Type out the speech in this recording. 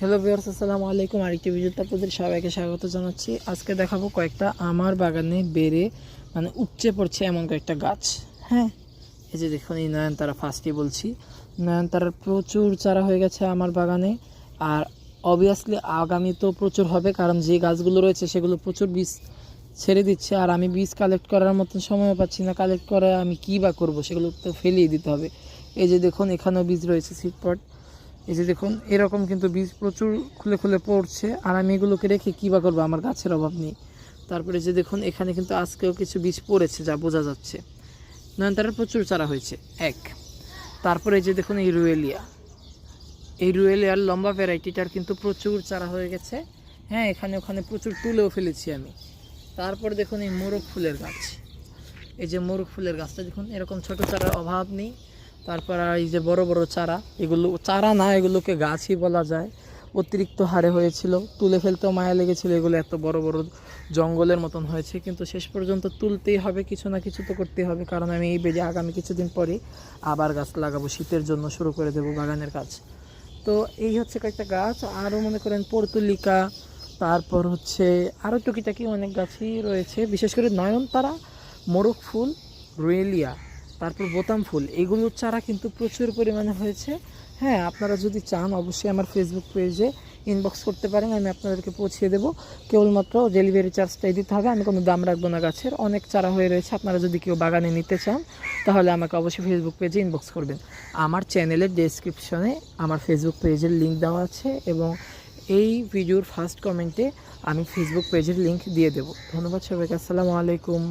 Hello viewers আসসালামু আলাইকুম। আরেকটি ভিডিওতে আপনাদের সবাইকে স্বাগত জানাচ্ছি। আজকে দেখাবো কয়েকটা আমার বাগানে বেড়ে মানে উপচে পড়ছে এমন কয়েকটা গাছ। হ্যাঁ এই যে দেখুন এই নয়নতারা ফার্স্টই বলছি। নয়নতারার প্রচুর চারা হয়ে গেছে আমার বাগানে। আর অবভিয়াসলি আগামী তো প্রচুর হবে, কারণ যে গাছগুলো রয়েছে সেগুলো প্রচুর বীজ ছেড়ে দিচ্ছে। আর আমি বীজ কালেক্ট করার মতন সময় পাচ্ছি না। কালেক্ট করে আমি কী বা করব সেগুলো তো ফেলিয়ে দিতে হবে। এই যে দেখুন এখানেও বীজ রয়েছে সিটপট এই যে দেখুন, এরকম কিন্তু বীজ প্রচুর খুলে খুলে পড়ছে, আর আমি এগুলোকে রেখে কী বা করব? আমার গাছের অভাব নেই। তারপরে যে দেখুন, এখানে কিন্তু আজকেও কিছু বীজ পড়েছে যা বোঝা যাচ্ছে। নয়নতারার প্রচুর চারা হয়েছে, এক। তারপরে যে দেখুন, এই রুয়েলিয়া। এই রুয়েলিয়ার লম্বা ভ্যারাইটিটার কিন্তু প্রচুর চারা হয়ে গেছে। হ্যাঁ এখানে ওখানে প্রচুর তুলেও ফেলেছি আমি। তারপর দেখুন, এই মোরগ ফুলের গাছ। এই যে মোরগ ফুলের গাছটা দেখুন, এরকম ছোট চারার অভাব নেই। তারপর এই যে বড় বড় চারা, এগুলো, চারা না, এগুলোকে গাছই বলা যায়। অতিরিক্ত হারে হয়েছিল, তুলে ফেলতেও মায়া লেগেছিল, এগুলো এত বড় বড় জঙ্গলের মতন হয়েছে। কিন্তু শেষ পর্যন্ত তুলতেই হবে, কিছু না কিছু তো করতেই হবে, কারণ আমি এই বেজে আগামী কিছুদিন পরে আবার গাছ লাগাবো, শীতের জন্য শুরু করে দেবো বাগানের কাজ। তো এই হচ্ছে কয়েকটা গাছ, আরও মনে করেন পর্তুলিকা, তারপর হচ্ছে আরও টুকিটাকি অনেক গাছই রয়েছে, বিশেষ করে নয়নতারা, মোরগ ফুল, রুয়েলিয়া। তারপর বোতাম ফুল এগুলোর চারা কিন্তু প্রচুর পরিমাণে হয়েছে। হ্যাঁ আপনারা যদি চান, অবশ্যই আমার ফেসবুক পেজে ইনবক্স করতে পারেন, আমি আপনাদেরকে পৌঁছিয়ে দেবো। কেবলমাত্র ডেলিভারি চার্জটাই দিতে হবে, আমি কোনো দাম রাখব না গাছের। অনেক চারা হয়ে রয়েছে, আপনারা যদি কেউ বাগানে নিতে চান, তাহলে আমাকে অবশ্যই ফেসবুক পেজে ইনবক্স করবেন। আমার চ্যানেলের ডেসক্রিপশনে আমার ফেসবুক পেজের লিঙ্ক দেওয়া আছে এবং এই ভিডিওর ফার্স্ট কমেন্টে আমি ফেসবুক পেজের লিঙ্ক দিয়ে দেবো। ধন্যবাদ সবাইকে, আসসালামু আলাইকুম।